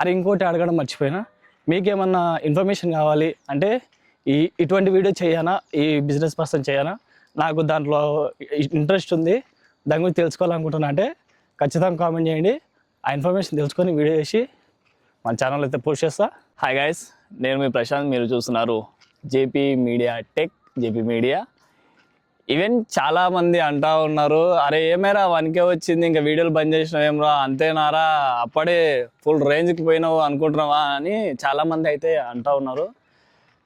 అరే ఇంకోటి అడగడం మర్చిపోయినా. మీకేమన్నా ఇన్ఫర్మేషన్ కావాలి అంటే ఈ ఇటువంటి వీడియో చేయనా? ఈ బిజినెస్ పర్సన్ చేయనా? నాకు దాంట్లో ఇంట్రెస్ట్ ఉంది. దాని గురించి తెలుసుకోవాలనుకుంటున్నా అంటే ఖచ్చితంగా కామెంట్ చేయండి. ఆ ఇన్ఫర్మేషన్ తెలుసుకొని వీడియో చేసి మన ఛానల్ అయితే పోస్ట్ చేస్తా. హాయ్ గాయస్ నేను మీ ప్రశాంత్ మీరు చూస్తున్నారు JP media tech JP media. Even చాలా మంది అంటా ఉన్నారు అరే ఏమైనా వన్కే వచ్చింది ఇంకా వీడియోలు బంద్ చేసినావు ఏమరా అంతేనారా అప్పుడే ఫుల్ రేంజ్కి పోయినావు అనుకుంటున్నావా? అని చాలా మంది అయితే అంటా ఉన్నారు.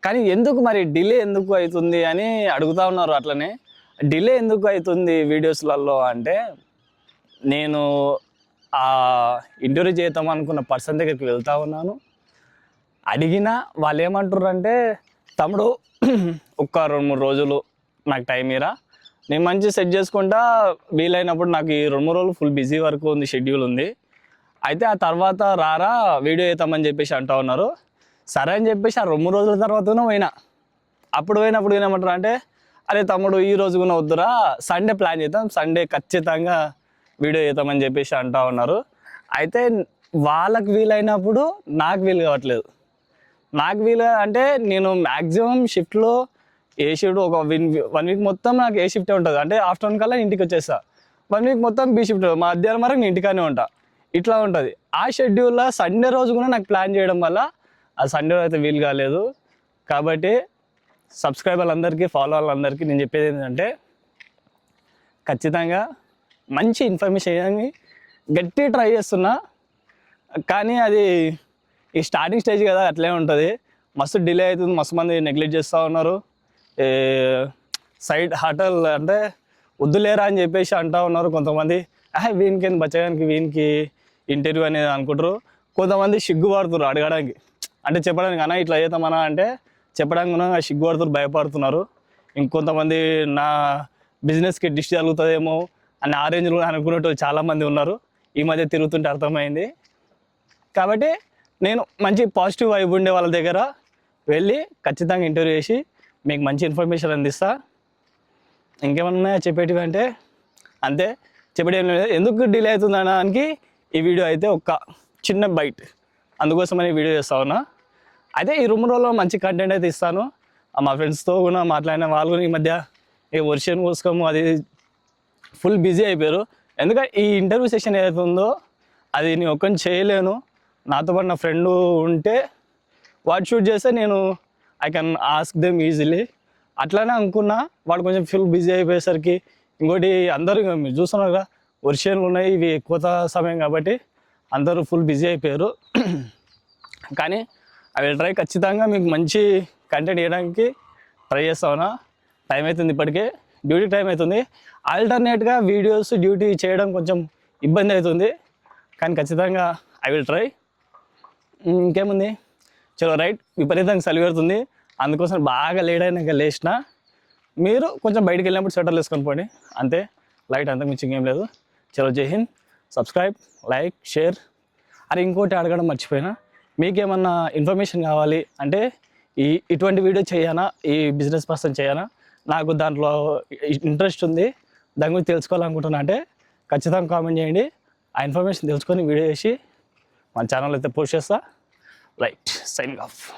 కానీ ఎందుకు మరి డిలే ఎందుకు అవుతుంది అని అడుగుతా ఉన్నారు అట్లనే. డిలే ఎందుకు అవుతుంది వీడియోస్లలో అంటే నేను ఆ ఇంటర్వ్యూ చేద్దాం అనుకున్న పర్సన్ దగ్గరికి వెళ్తా ఉన్నాను. అడిగినా వాళ్ళు ఏమంటారు అంటే తమ్ముడు ఒక్క రెండు మూడు రోజులు నాకు టైం ఇరా. నేను మంచి సెట్ చేసుకుంటా వీలైనప్పుడు నాకు ఈ రెండు మూడు రోజులు ఫుల్ బిజీ వర్క్ ఉంది షెడ్యూల్ ఉంది. అయితే ఆ తర్వాత రారా వీడియో వేద్దామని చెప్పేసి అంటా ఉన్నారు. సరే అని చెప్పేసి ఆ రెండు రోజుల తర్వాతనే పోయినా. అప్పుడు పోయినప్పుడు ఏమంటారు అంటే అరే తమ్ముడు ఈ రోజు కూడా వద్దురా సండే ప్లాన్ చేద్దాం సండే ఖచ్చితంగా వీడియో చేద్దామని చెప్పేసి అంటా ఉన్నారు. అయితే వాళ్ళకు వీలైనప్పుడు నాకు వీలు కావట్లేదు. నాకు వీలు అంటే నేను మ్యాక్సిమం షిఫ్ట్లో ఏ షిఫ్ట్ ఒక విన్ వన్ వీక్ మొత్తం నాకు ఏ షిఫ్టే ఉంటుంది. అంటే ఆఫ్టర్నూన్ కల్లా ఇంటికి వచ్చేస్తా. వన్ వీక్ మొత్తం బి షిఫ్ట్ మధ్యాహ్నం వరకు నేను ఇంటికానే ఉంటా. ఇట్లా ఉంటుంది. ఆ షెడ్యూల్లో సండే రోజు కూడా నాకు ప్లాన్ చేయడం వల్ల ఆ సండే రోజు అయితే వీలు కాలేదు. కాబట్టి సబ్స్క్రైబర్లందరికీ ఫాలో వాళ్ళందరికీ నేను చెప్పేది ఏంటంటే ఖచ్చితంగా మంచి ఇన్ఫర్మేషన్ ఇవ్వడానికి గట్టి ట్రై చేస్తున్నా. కానీ అది ఈ స్టార్టింగ్ స్టేజ్ కదా అట్లే ఉంటుంది. మస్తు డిలే అవుతుంది. మస్తు మంది నెగ్లెక్ట్ చేస్తూ ఉన్నారు. సైడ్ హోటల్ అంటే వద్దులేరా అని చెప్పేసి అంటా ఉన్నారు కొంతమంది. వీనికి ఏంది బచ్చగానికి వీనికి ఇంటర్వ్యూ అనేది అనుకుంటారు. కొంతమంది సిగ్గుపడుతున్నారు అడగడానికి. అంటే చెప్పడానికి అన్న ఇట్లా చేద్దామన్నా అంటే చెప్పడానికి కూడా సిగ్గుపడుతున్నారు భయపడుతున్నారు. ఇంకొంతమంది నా బిజినెస్కి డిష్ జరుగుతుందేమో అని ఆరెంజ్ కూడా అనుకున్నట్టు చాలామంది ఉన్నారు. ఈ మధ్య తిరుగుతుంటే అర్థమైంది. కాబట్టి నేను మంచి పాజిటివ్ వైబ్ ఉండే వాళ్ళ దగ్గర వెళ్ళి ఖచ్చితంగా ఇంటర్వ్యూ చేసి మీకు మంచి ఇన్ఫర్మేషన్ అందిస్తా. ఇంకేమన్నా ఉన్నాయా చెప్పేటివి అంటే అంతే. చెప్పడం లేదు. ఎందుకు డిలే అవుతుంది అనడానికి ఈ వీడియో అయితే ఒక చిన్న బైట్ అందుకోసమని వీడియో చేస్తా ఉన్నా. అయితే ఈ రూమ్ రోజుల్లో మంచి కంటెంట్ అయితే ఇస్తాను. మా ఫ్రెండ్స్తో కూడా మాట్లాడిన వాళ్ళు కూడా ఈ మధ్య ఈ వర్షన్ కోసము అది ఫుల్ బిజీ అయిపోయారు. ఎందుకంటే ఈ ఇంటర్వ్యూ సెషన్ ఏదైతే ఉందో అది నేను ఒక్కని చేయలేను. నాతో పాటు నా ఫ్రెండ్ ఉంటే వాడు షూట్ చేస్తే నేను I can ask them easily అట్లానే అనుకున్నా వాడు కొంచెం ఫుల్ బిజీ అయిపోయేసరికి ఇంకోటి అందరూ మీరు చూస్తున్నారు కదా వర్షాలు ఉన్నాయి ఇవి కోత సమయం కాబట్టి అందరూ ఫుల్ బిజీ అయిపోయారు. కానీ అవి ట్రై ఖచ్చితంగా మీకు మంచి కంటెంట్ ఇవ్వడానికి ట్రై చేస్తావునా? టైం అవుతుంది ఇప్పటికే. డ్యూటీ టైం అవుతుంది ఆల్టర్నేట్గా వీడియోస్ డ్యూటీ చేయడం కొంచెం ఇబ్బంది అవుతుంది. కానీ ఖచ్చితంగా ఐ విల్ ట్రై ఇంకేముంది? చలో రైట్. విపరీతంగా చలి పెడుతుంది. అందుకోసం బాగా లేట్ అయినాక లేచిన మీరు కొంచెం బయటికి వెళ్ళినప్పుడు స్వెటర్లు వేసుకొని పోండి. అంతే. లైట్ అంతకు మించి ఇంకేం లేదు. చలో జై హింద్. సబ్స్క్రైబ్ లైక్ షేర్ అరే ఇంకోటి అడగడం మర్చిపోయినా. మీకేమన్నా ఇన్ఫర్మేషన్ కావాలి అంటే ఈ ఇటువంటి వీడియో చేయనా? ఈ బిజినెస్ పర్సన్ చేయనా? నాకు దాంట్లో ఇంట్రెస్ట్ ఉంది. దాని గురించి తెలుసుకోవాలనుకుంటున్నా అంటే ఖచ్చితంగా కామెంట్ చేయండి. ఆ ఇన్ఫర్మేషన్ తెలుసుకొని వీడియో చేసి మన ఛానల్ అయితే పోస్ట్ చేస్తాను right signing off.